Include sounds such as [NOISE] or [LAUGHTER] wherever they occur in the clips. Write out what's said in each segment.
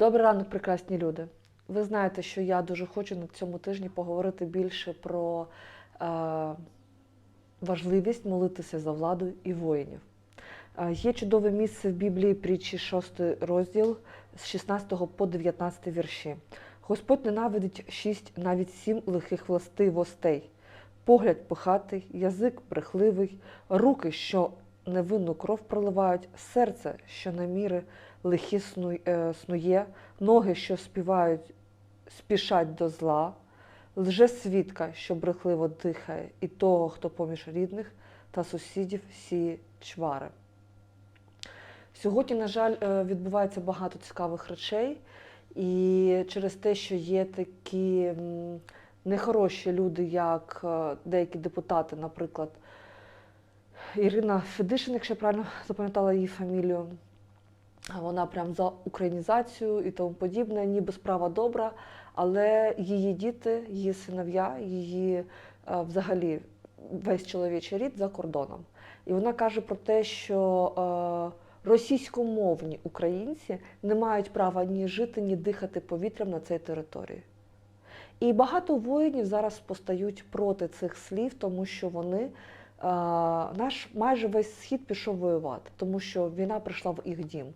Добрий ранок, прекрасні люди. Ви знаєте, що я дуже хочу на цьому тижні поговорити більше про е, важливість молитися за владу і воїнів. Е, є чудове місце в Біблії притчі 6 розділ з 16 по 19 вірші. Господь ненавидить шість, навіть сім лихих властивостей. Погляд пихатий, язик брехливий, руки, що невинну кров проливають, серце, що наміри лихі е, снує, ноги, що співають, спішать до зла, лже свідка, що брехливо дихає, і того, хто поміж рідних та сусідів сіє чвари. Сьогодні, на жаль, е, відбувається багато цікавих речей, і через те, що є такі нехороші люди, як е, деякі депутати, наприклад, Ірина Федишин, якщо я правильно запам'ятала її фамілію, вона прям за українізацію і тому подібне, ніби справа добра, але її діти, її синов'я, її е, взагалі весь чоловічий рід за кордоном. І вона каже про те, що е, російськомовні українці не мають права ні жити, ні дихати повітрям на цій території. І багато воїнів зараз постають проти цих слів, тому що вони наш майже весь схід пішов воювати, тому що війна прийшла в їх дім.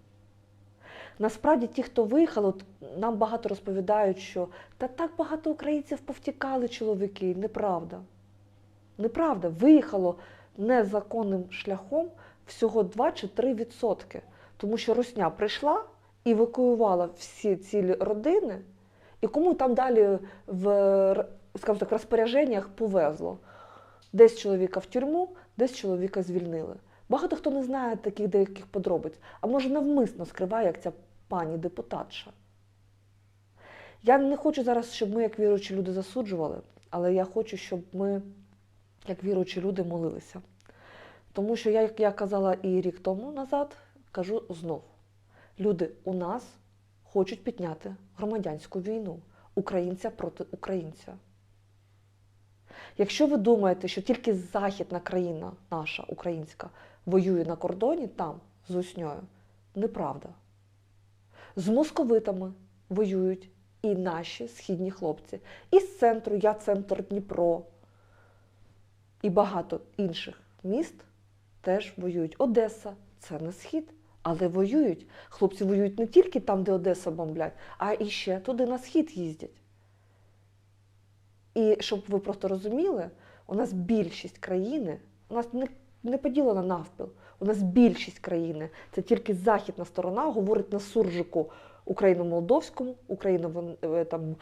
Насправді, ті, хто виїхали, от нам багато розповідають, що та так багато українців повтікали чоловіки. Неправда. Неправда. Виїхало незаконним шляхом всього 2 чи 3 відсотки. Тому що Русня прийшла і евакуювала всі цілі родини, і кому там далі в скажімо так, розпорядженнях повезло. Десь чоловіка в тюрму, десь чоловіка звільнили. Багато хто не знає таких деяких подробиць, а може навмисно скриває, як ця пані депутатша. Я не хочу зараз, щоб ми, як віруючі люди, засуджували, але я хочу, щоб ми, як віруючі люди, молилися. Тому що як я казала і рік тому назад, кажу знов: люди у нас хочуть підняти громадянську війну українця проти українця. Якщо ви думаєте, що тільки західна країна, наша українська, воює на кордоні там з Русньою, неправда. З московитами воюють і наші східні хлопці. І з центру, я центр Дніпро, і багато інших міст теж воюють. Одеса це не схід, але воюють. Хлопці воюють не тільки там, де Одеса бомблять, а і ще туди на схід їздять. І щоб ви просто розуміли, у нас більшість країни, у нас не, не поділена навпіл. У нас більшість країни, це тільки західна сторона говорить на суржику україно-молдовському, україно там,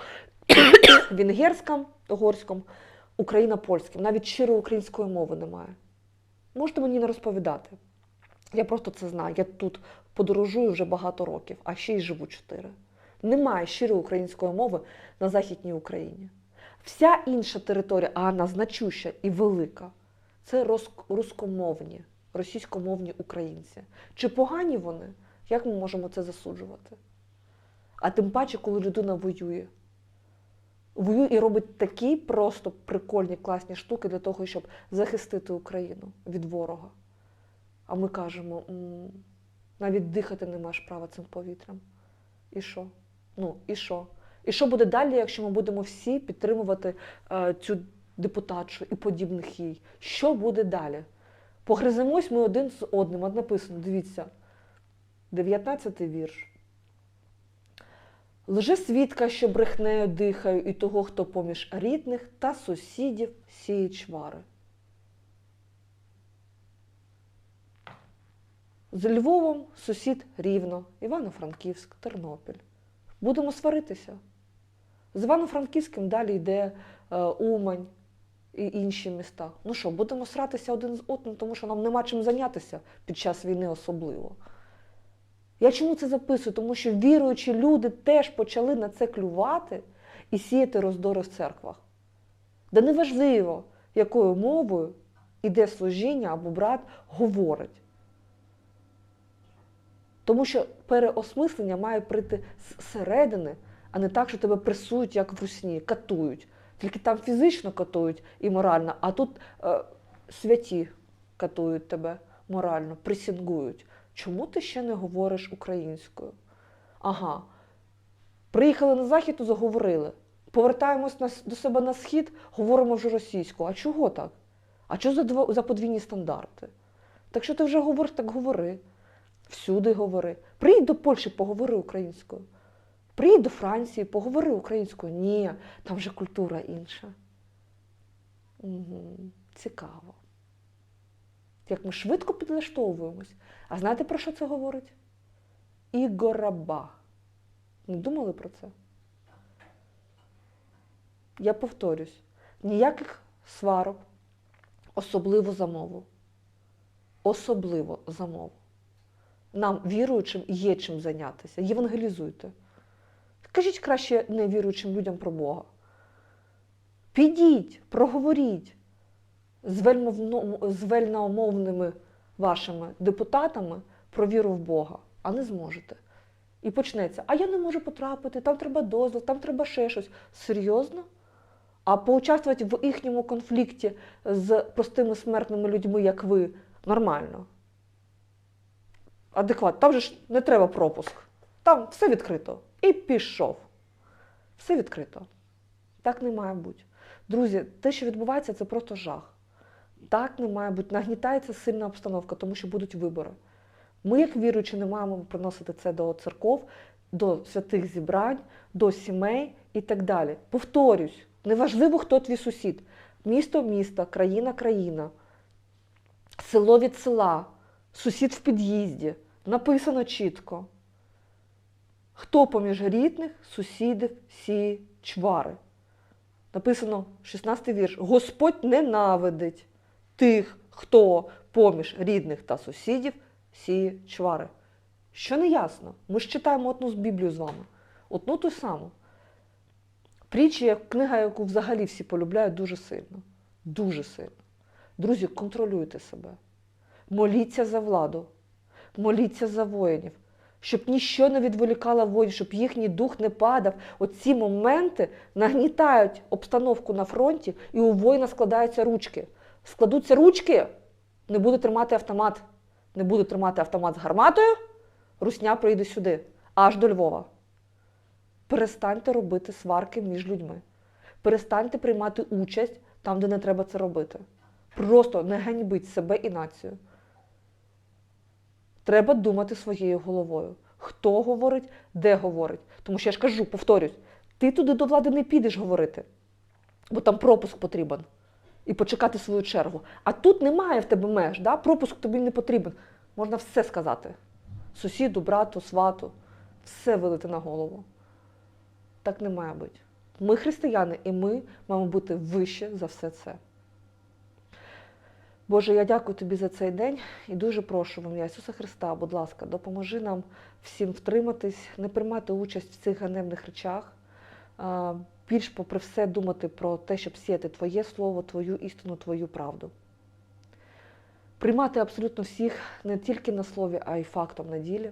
[COUGHS] венгерському, угорському, україно-польському. Навіть щирої української мови немає. Можете мені не розповідати. Я просто це знаю. Я тут подорожую вже багато років, а ще й живу чотири. Немає щирої української мови на Західній Україні. Вся інша територія, а вона значуща і велика, це рускомовні, російськомовні українці. Чи погані вони? Як ми можемо це засуджувати? А тим паче, коли людина воює. Воює і робить такі просто прикольні, класні штуки для того, щоб захистити Україну від ворога. А ми кажемо, навіть дихати не маєш права цим повітрям. І що? Ну, і що? І що буде далі, якщо ми будемо всі підтримувати е, цю депутатшу і подібних їй? Що буде далі? Погриземось ми один з одним. От написано, дивіться, 19 вірш. Лже свідка, що брехнею дихаю, і того, хто поміж рідних та сусідів сіє чвари. З Львовом сусід Рівно, Івано-Франківськ, Тернопіль. Будемо сваритися. З Івано-Франківським далі йде е, Умань і інші міста. Ну що, будемо сратися один з одним, тому що нам нема чим зайнятися під час війни особливо. Я чому це записую? Тому що віруючі люди теж почали на це клювати і сіяти роздори в церквах. Да неважливо, якою мовою іде служіння або брат говорить. Тому що переосмислення має прийти зсередини, а не так, що тебе пресують, як в русні, катують. Тільки там фізично катують і морально, а тут е, святі катують тебе морально, присінгують. Чому ти ще не говориш українською? Ага, Приїхали на захід, то заговорили. Повертаємось на, до себе на схід, говоримо вже російською. А чого так? А що за, за подвійні стандарти? Так що ти вже говориш, так говори. Всюди говори. Приїдь до Польщі, поговори українською. Приїдь до Франції, поговори українською. Ні, там вже культура інша. Угу. Цікаво. Як ми швидко підлаштовуємось. А знаєте, про що це говорить? Ігораба. Не думали про це? Я повторюсь, ніяких сварок, особливо за мову. Особливо за мову. Нам, віруючим, є чим зайнятися. Євангелізуйте. Кажіть краще невіруючим людям про Бога. Підіть, проговоріть з вельмовними вашими депутатами про віру в Бога, а не зможете. І почнеться, а я не можу потрапити, там треба дозвіл, там треба ще щось. Серйозно? А поучаствувати в їхньому конфлікті з простими смертними людьми, як ви, нормально. Адекватно. Там же ж не треба пропуск. Там все відкрито. І пішов. Все відкрито. Так не має бути. Друзі, те, що відбувається, це просто жах. Так не має бути. Нагнітається сильна обстановка, тому що будуть вибори. Ми, як віруючі, не маємо приносити це до церков, до святих зібрань, до сімей і так далі. Повторюсь, неважливо, хто твій сусід. Місто міста, країна країна, село від села, сусід в під'їзді. Написано чітко. Хто поміж рідних, сусідів, сіє чвари. Написано 16 вірш. Господь ненавидить тих, хто поміж рідних та сусідів сіє чвари. Що не ясно? Ми ж читаємо одну з Біблію з вами. Одну ту саму. Притчі, як книга, яку взагалі всі полюбляють дуже сильно. Дуже сильно. Друзі, контролюйте себе. Моліться за владу, моліться за воїнів, щоб ніщо не відволікало воїнів, щоб їхній дух не падав. Оці моменти нагнітають обстановку на фронті, і у воїна складаються ручки. Складуться ручки, не буде тримати автомат. Не буде тримати автомат з гарматою, русня прийде сюди, аж до Львова. Перестаньте робити сварки між людьми. Перестаньте приймати участь там, де не треба це робити. Просто не ганьбіть себе і націю. Треба думати своєю головою. Хто говорить, де говорить. Тому що я ж кажу, повторюсь, ти туди до влади не підеш говорити, бо там пропуск потрібен. І почекати свою чергу. А тут немає в тебе меж, да? пропуск тобі не потрібен. Можна все сказати. Сусіду, брату, свату, все вилити на голову. Так не має бути. Ми християни, і ми маємо бути вище за все це. Боже, я дякую тобі за цей день і дуже прошу в ім'я Ісуса Христа, будь ласка, допоможи нам всім втриматись, не приймати участь в цих ганебних речах, більш попри все думати про те, щоб сіяти Твоє слово, Твою істину, Твою правду. Приймати абсолютно всіх не тільки на слові, а й фактом на ділі.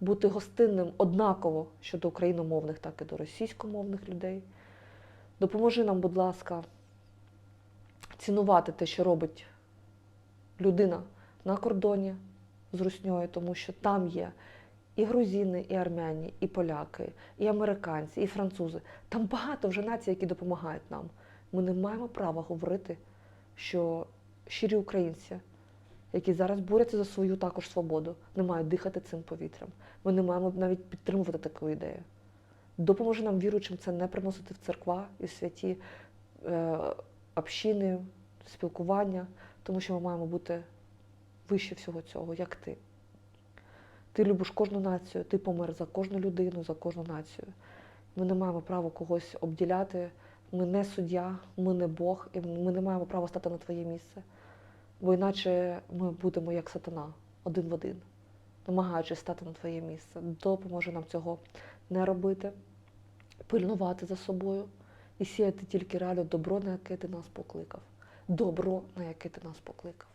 Бути гостинним однаково щодо україномовних, так і до російськомовних людей. Допоможи нам, будь ласка, цінувати те, що робить людина на кордоні з Русньою, тому що там є і грузини, і армяні, і поляки, і американці, і французи. Там багато вже націй, які допомагають нам. Ми не маємо права говорити, що щирі українці, які зараз борються за свою також свободу, не мають дихати цим повітрям. Ми не маємо навіть підтримувати таку ідею. Допоможе нам віруючим це не приносити в церква і святі е, общини, спілкування, тому що ми маємо бути вище всього цього, як ти. Ти любиш кожну націю, ти помер за кожну людину, за кожну націю. Ми не маємо права когось обділяти. Ми не суддя, ми не Бог, і ми не маємо права стати на твоє місце. Бо іначе ми будемо як сатана, один в один, намагаючись стати на твоє місце. Допоможе нам цього не робити, пильнувати за собою і сіяти тільки реально добро, на яке ти нас покликав. Добро, на яке ти нас покликав.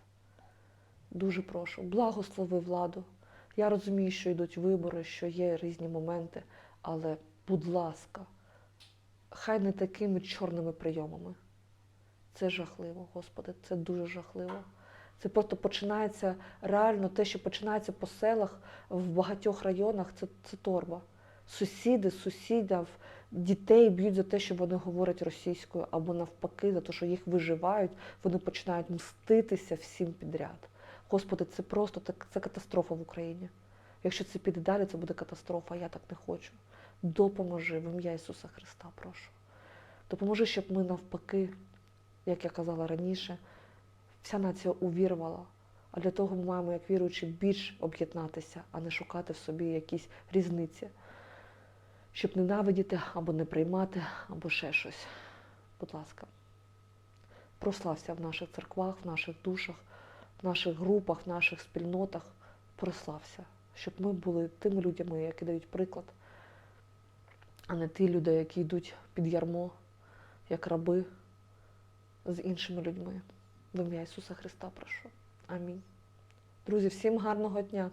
Дуже прошу, благослови владу. Я розумію, що йдуть вибори, що є різні моменти, але, будь ласка, хай не такими чорними прийомами. Це жахливо, Господи, це дуже жахливо. Це просто починається реально те, що починається по селах в багатьох районах, це, це торба. Сусіди, сусідів, дітей б'ють за те, що вони говорять російською, або навпаки, за те, що їх виживають, вони починають мститися всім підряд. Господи, це просто це катастрофа в Україні. Якщо це піде далі, це буде катастрофа, я так не хочу. Допоможи в ім'я Ісуса Христа, прошу. Допоможи, щоб ми навпаки, як я казала раніше, вся нація увірувала. А для того ми маємо, як віруючі, більш об'єднатися, а не шукати в собі якісь різниці, щоб ненавидіти або не приймати, або ще щось. Будь ласка, прослався в наших церквах, в наших душах, в наших групах, в наших спільнотах. Прослався, щоб ми були тими людьми, які дають приклад, а не ті люди, які йдуть під ярмо, як раби з іншими людьми. В ім'я Ісуса Христа прошу. Амінь. Друзі, всім гарного дня!